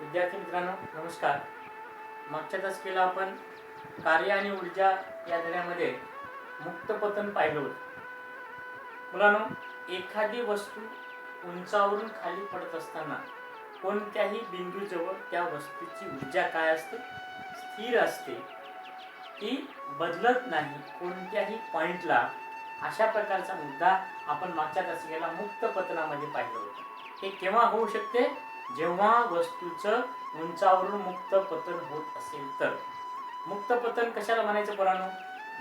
विद्यार्थी मित्रांनो नमस्कार. मागच्या दशकेला आपण कार्य आणि ऊर्जा या धड्यामध्ये मुक्तपतन पाहिलं होतं. मुलांनो एखादी वस्तू उंचावरून खाली पडत असताना कोणत्याही बिंदूजवळ त्या वस्तूची ऊर्जा काय असते? स्थिर असते. ती बदलत नाही कोणत्याही पॉइंटला. अशा प्रकारचा मुद्दा आपण मागच्या दशकेला मुक्त पतनामध्ये पाहिलं होतं. हे केव्हा होऊ शकते? जेव्हा वस्तूचं उंचावरून मुक्त पतन होत असेल तर. मुक्त पतन कशाला म्हणायचं पुराणो?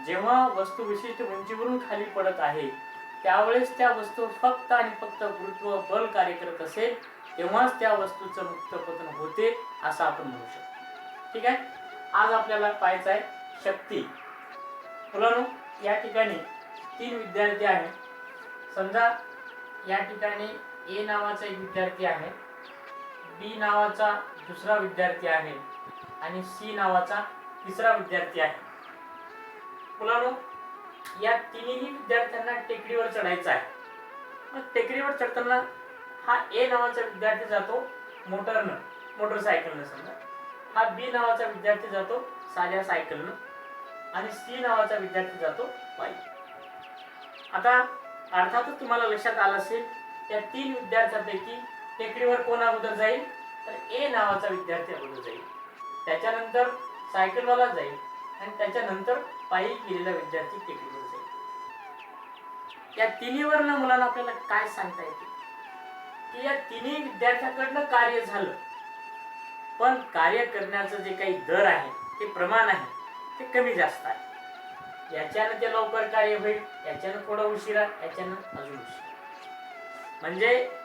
जेव्हा वस्तू विशिष्ट उंचीवरून खाली पडत आहे त्यावेळेस त्या वस्तू फक्त आणि फक्त गुरुत्व बल कार्य करत असेल तेव्हाच त्या वस्तूचं मुक्त पतन होते असं आपण म्हणू शकतो. ठीक आहे? आज आपल्याला पाहायचं आहे शक्ती. मुलांनो या ठिकाणी तीन विद्यार्थी आहेत. समजा या ठिकाणी ए नावाचा एक विद्यार्थी आहे. बी नावाचा दुसरा विद्यार्थी आहे आणि सी नावाचा तिसरा विद्यार्थी आहे. मुलांनो या तिन्ही विद्यार्थ्यांना टेकडीवर चढायचं आहे. मग टेकडीवर चढताना हा ए नावाचा विद्यार्थी जातो मोटरनं मोटरसायकलनं समजा. हा बी नावाचा विद्यार्थी जातो साध्या सायकलनं आणि सी नावाचा विद्यार्थी जातो बाईक. आता अर्थातच तुम्हाला लक्षात आलं असेल त्या तीन विद्यार्थ्यांपैकी टेकडीवर कोण अगोदर जाईल? तर ए नावाचा विद्यार्थी अगोदर जाईल. त्याच्यानंतर सायकलवाला जाईल आणि त्याच्यानंतर पायी केलेला विद्यार्थी टेकडीवर जाईल. या तिन्हीवरनं मुलांना आपल्याला काय सांगता येते? की या तिन्ही विद्यार्थ्याकडनं कार्य झालं. पण कार्य करण्याचं जे काही दर आहे ते प्रमाण आहे ते कमी जास्त आहे. याच्यानं ते लवकर कार्य होईल याच्यानं थोडं उशिरा याच्यानं अजून उशिरा. म्हणजे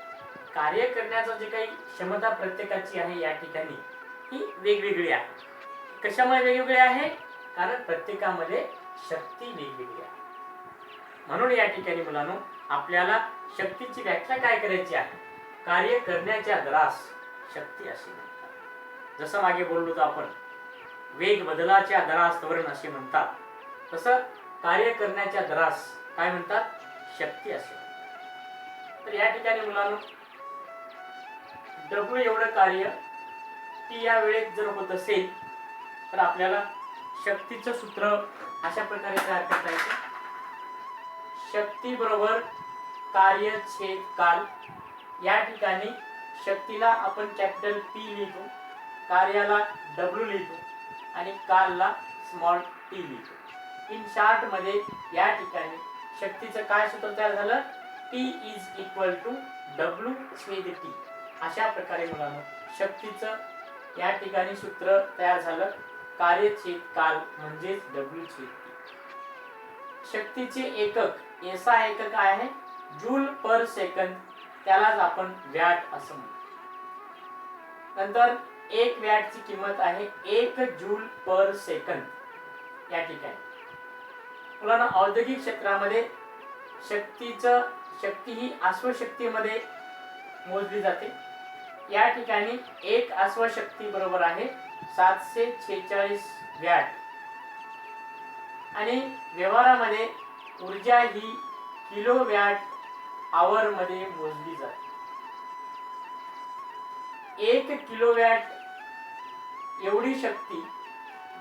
कार्य करण्याचं जे काही क्षमता प्रत्येकाची आहे या ठिकाणी ही वेगवेगळी आहे. कशामुळे वेगवेगळी आहे? कारण प्रत्येकामध्ये शक्ती वेगवेगळी आहे. म्हणून या ठिकाणी मुलांनो आपल्याला शक्तीची व्याख्या काय करायची आहे? कार्य करण्याच्या दरास शक्ती असे म्हणतात. जसं मागे बोललो तर आपण वेग बदलाच्या दरास त्वरण असे म्हणतात. तसं कार्य करण्याच्या दरास काय म्हणतात? शक्ती असे तर या ठिकाणी मुलांनो डब्ल्यू एवढं कार्य ती या वेळेत जर होत असेल तर आपल्याला शक्तीचं सूत्र अशा प्रकारे तयार करता येते. शक्ती बरोबर कार्य छेद काल या ठिकाणी शक्तीला आपण कॅपिटल पी लिहितो कार्याला डब्ल्यू लिहितो आणि कालला स्मॉल टी लिहितो. इन शार्टमध्ये या ठिकाणी शक्तीचं काय सूत्र तयार झालं? T is equal to W छेद टी अशा प्रकारे मुलांना शक्तीचं या ठिकाणी सूत्र तयार झालं. कार्य छेद काल म्हणजेच डब्ल्यू छेद शक्तीचे एकक एसा एकक काय आहे? Joule per second. त्यालाच आपण वॅट असं म्हणतो. नंतर एक वॅटची किंमत आहे एक जूल पर सेकंद. या ठिकाणी. मुलांना औद्योगिक क्षेत्रामध्ये शक्तीचं शक्ती ही अश्वशक्तीमध्ये मोजली जाते. या ठिकाणी एक अश्वशक्ती बरोबर आहे. सातशे छेचाळीस वॅट. आणि व्यवहारामध्ये ऊर्जा ही किलो वॅट आवर मध्ये मोजली जाते. एक किलो वॅट एवढी शक्ती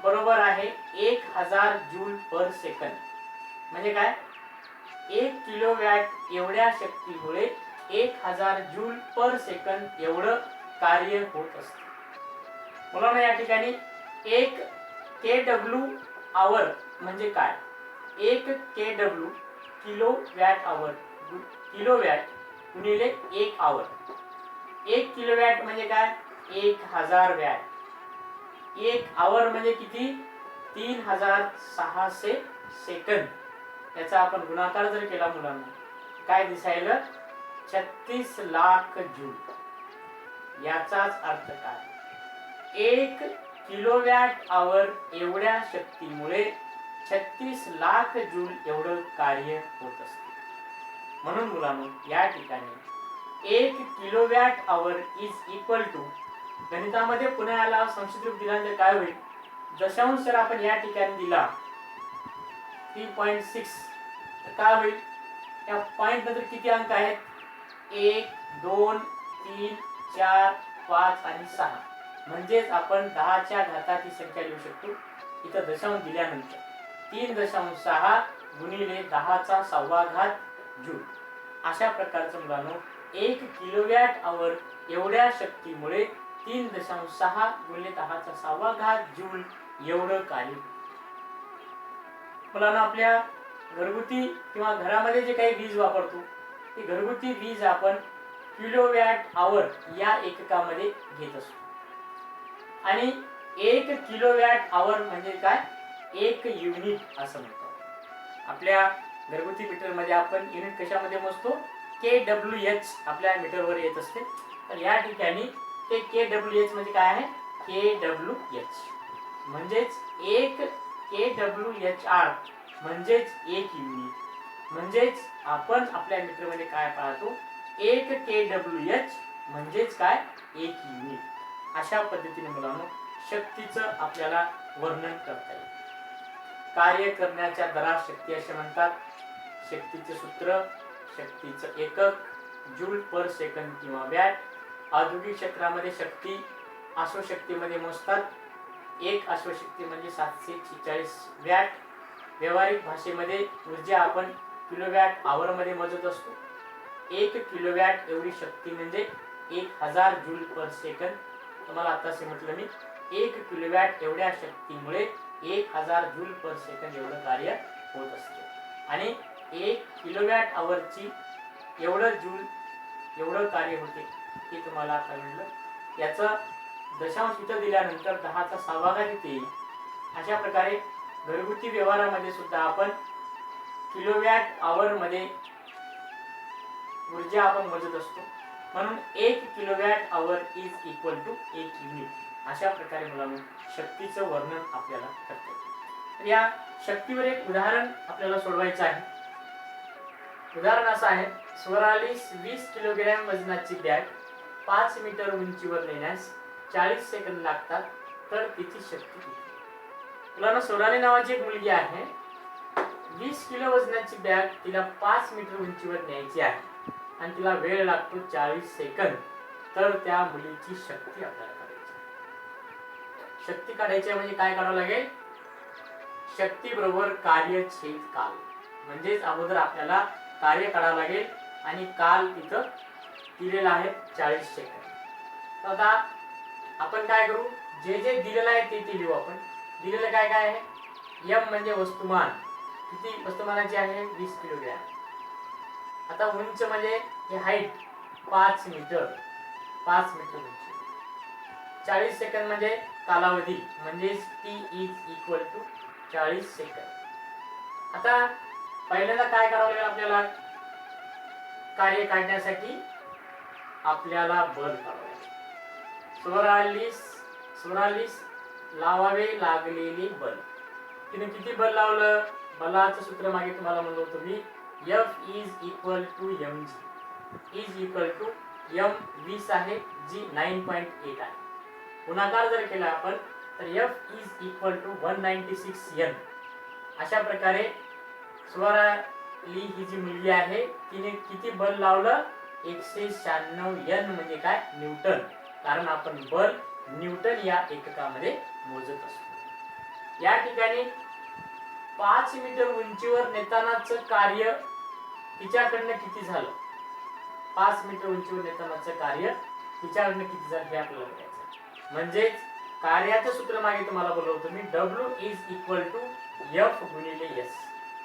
बरोबर आहे एक हजार जूल पर सेकंद. म्हणजे काय? एक किलो वॅट एवढ्या शक्तीमुळे एक हजार जूल पर सेकंद एवढं कार्य होत असते. मुलांना या ठिकाणी एक के डब्ल्यू आवर म्हणजे काय? एक K W kilo watt hour kilo watt गुणिले एक आवर. एक किलो वॅट म्हणजे काय? एक हजार वॅट. एक आवर म्हणजे किती? तीन हजार सहाशे सेकंद. याचा आपण गुणाकार जर केला मुलांना काय दिसायला? छत्तीस लाख जूल. याचाच अर्थ काय? एक किलोवॅट आवर एवढ्या शक्तीमुळे छत्तीस लाख जूल एवढं कार्य होत असते. म्हणून मुलांनो या ठिकाणी एक kilowatt hour is equal to गणितामध्ये पुन्हा याला संक्षिप्त रूप दिल्यानंतर काय होईल? दशांश जर आपण या ठिकाणी दिला थ्री पॉईंट सिक्स काय होईल? या पॉईंट नंतर किती अंक आहेत? एक दोन तीन चार पाच आणि सहा. म्हणजेच आपण दहाच्या घाताची संख्या लिहू शकतो. इथं दशांश दिल्यानंतर. तीन दशांश सहा गुणिले दहाचा सहावा घात जूल अशा प्रकारचं मुलांनो एक किलोवॅट आवर एवढ्या शक्तीमुळे तीन दशांश सहा गुणिले दहाचा सहावा घात जूल एवढं कार्य. मुलांना आपल्या घरगुती किंवा घरामध्ये जे काही वीज वापरतो ती घरगुती वीज आपण किलोवॅट आवर या एककामध्ये घेत असतो. आणि एक किलोवॅट आवर म्हणजे काय? एक युनिट असं म्हणतो. आपल्या घरगुती मीटरमध्ये आपण युनिट कशामध्ये मोजतो? के डब्ल्यू एच आपल्या मीटरवर येत असते. तर या ठिकाणी ते के डब्ल्यू एच म्हणजे काय आहे? के डब्ल्यू एच म्हणजेच एक के डब्ल्यू एच आर म्हणजेच एक युनिट म्हणजेच आपण आपल्या मीटरमध्ये काय पाहतो? एक के डब्ल्यू एच म्हणजेच काय? एक युनिट अशा पद्धतीने मुलांना शक्तीचं आपल्याला वर्णन करता येईल. कार्य करण्याच्या दरात शक्ती असे म्हणतात. शक्तीचे सूत्र शक्तीचं एकक जूल पर सेकंद किंवा वॅट औद्योगिक क्षेत्रामध्ये शक्ती अश्वशक्तीमध्ये मोजतात. एक अश्वशक्ती म्हणजे सातशे छेचाळीस वॅट व्यावहारिक भाषेमध्ये ऊर्जा आपण किलोवॅट आवरमध्ये मोजत असतो. एक किलोवॅट एवढी शक्ती म्हणजे एक हजार जूल पर सेकंद. तुम्हाला आताच म्हटलं मी. एक किलोवॅट एवढ्या शक्तीमुळे एक हजार जूल पर सेकंद एवढं कार्य होत असते. आणि एक किलोवॅट आवरची एवढं जूल एवढं कार्य होते हे तुम्हाला आता म्हणलं याचं दशांश इथं दिल्यानंतर दहाचा सहावा घात येईल. अशा प्रकारे घरगुती व्यवहारामध्ये सुद्धा आपण किलोवॅट आवरमध्ये ऊर्जा आपण मोजत असतो. म्हणून एक kilowatt hour is equal to एक युनिट अशा प्रकारे मुलांना शक्तीचं वर्णन आपल्याला करता तर या शक्तीवर एक उदाहरण आपल्याला सोडवायचं आहे. उदाहरण असं आहे स्वरालीस वीस किलोग्रॅम वजनाची बॅग पाच मीटर उंचीवर नेण्यास चाळीस सेकंद लागतात तर तिची शक्ती मुलांना सोराली नावाची एक मुलगी आहे. वीस किलो वजनाची बॅग तिला पाच मीटर उंचीवर न्यायची आहे आणि तिला वेळ लागतो चाळीस सेकंद. तर त्या मुलीची शक्ती आपल्याला काढायची शक्ती काढायची म्हणजे काय करावं लागेल? शक्ती बरोबर कार्य छेद काल. म्हणजेच अगोदर आपल्याला कार्य काढावं लागेल आणि काल तिथं दिलेलं आहे चाळीस सेकंद. तर आता आपण काय करू? जे जे दिलेलं आहे ते ते लिहू आपण. दिलेलं काय काय आहे? यम म्हणजे वस्तुमान. किती वस्तुमानाची आहे? वीस किलोग्रॅम. आता उंच म्हणजे हे हाईट पाच मीटर पाच मीटर उंची. चाळीस सेकंद म्हणजे कालावधी. म्हणजे टी इज इक्वल टू चाळीस सेकंद आता पहिल्यांदा काय करावं लागेल आपल्याला? कार्य काढण्यासाठी आपल्याला बल काढावं लागेल. चौरालीस चौरालीस लावावे लागलेले बल. तिने किती बल लावलं? बलाचं सूत्र मागे तुम्हाला म्हणलो होतो मी F is equal to M G is equal to M वीस आहे जी नाईन पॉईंट एट आहे. गुणाकार जर केला आपण तर F is equal to one ninety six N अशा प्रकारे स्वराली ही जी मुलगी आहे तिने किती बल लावलं? एकशे शहाण्णव एन म्हणजे काय? न्यूटन. कारण आपण बल न्यूटन या एककामध्ये मोजत असतो. या ठिकाणी पाच मीटर उंचीवर नेतानाचं कार्य तिच्याकडनं किती झालं? पाच मीटर उंचीवर नेतानाचं कार्य तिच्याकडनं किती झालं हे आपल्याला बघायचं म्हणजेच कार्याचं सूत्र मागे तुम्हाला बोलवतो मी. W is equal to F गुणिले एस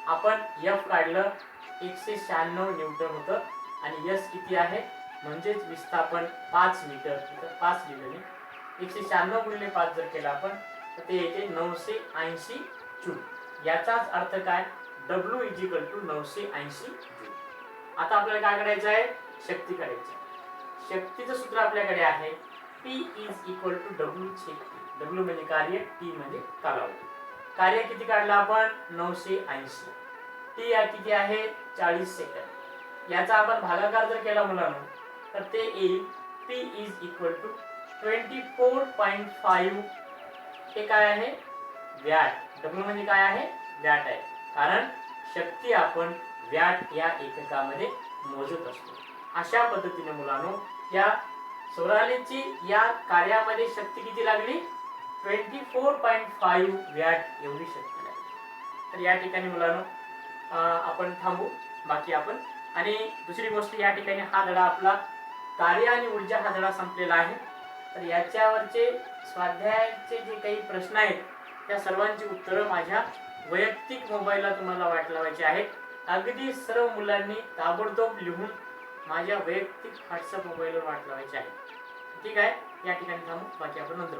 आपण एफ काढलं एकशे शहाण्णव न्यूटन होतं आणि एस किती आहे? म्हणजेच विस्थापन पाच मीटर. तिथं पाच लिहिलं एकशे शहाण्णव गुणिले पाच जर केलं आपण तर ते येते नऊशे ऐंशी जूल. याचाच अर्थ काय? डब्ल्यू इज इक्वल टू नऊशे ऐंशी जूल. आता आपल्याला काय करायचं आहे? शक्ती काढायची शक्तीचं सूत्र आपल्याकडे आहे. P is equal to W छेद डब्ल्यू म्हणजे कार्य टी म्हणजे कालावधी. कार्य किती काढलं आपण? नऊशे ऐंशी. टी या किती आहे? चाळीस सेकंद. याचा आपण भागाकार जर केला मुलांना तर ते येईल. P is equal to twenty four point five हे काय आहे? व्याट डब्ल्यू म्हणजे काय आहे? व्याट आहे. कारण शक्ती आपण व्याट या एककामध्ये मोजत असतो. अशा पद्धतीने मुलांनो या सोरालीची या कार्यामध्ये शक्ती किती लागली? Twenty four point five watt एवढी शक्ती लागली. तर या ठिकाणी मुलांनो आपण थांबू. बाकी आपण आणि दुसरी गोष्ट या ठिकाणी हा धडा आपला कार्य आणि ऊर्जा हा धडा संपलेला आहे. तर याच्यावरचे स्वाध्यायाचे जे काही प्रश्न आहेत त्या सर्वांची उत्तरं माझ्या वैयक्तिक मोबाईलला तुम्हाला वाट लावायची आहेत. अगदी सर्व मुलांनी ताबडतोब लिहून माझ्या वैयक्तिक व्हॉट्सअप मोबाईलवर वाट लावायची आहे. ठीक आहे? या ठिकाणी थांबू. बाकी आपण नंतर